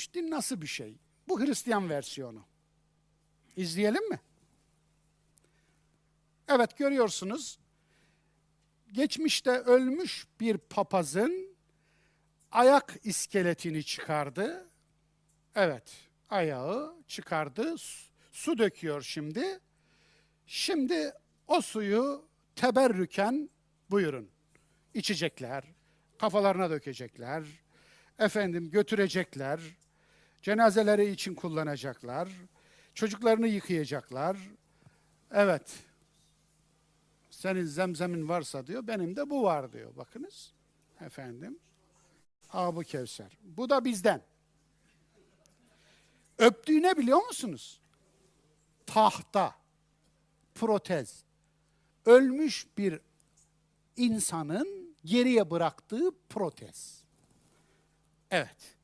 kurtuluş din nasıl bir şey? Bu Hristiyan versiyonu. İzleyelim mi? Evet görüyorsunuz. Geçmişte ölmüş bir papazın ayak iskeletini çıkardı. Evet, ayağı çıkardı. Su- Su döküyor şimdi. Şimdi o suyu teberrüken buyurun. içecekler, kafalarına dökecekler, efendim götürecekler, cenazeleri için kullanacaklar, çocuklarını yıkayacaklar. Evet, senin zemzemin varsa diyor, benim de bu var diyor. Bakınız efendim. Abu Kevser. Bu da bizden. Öptüğüne biliyor musunuz? Tahta, protez. Ölmüş bir insanın geriye bıraktığı protez. Evet.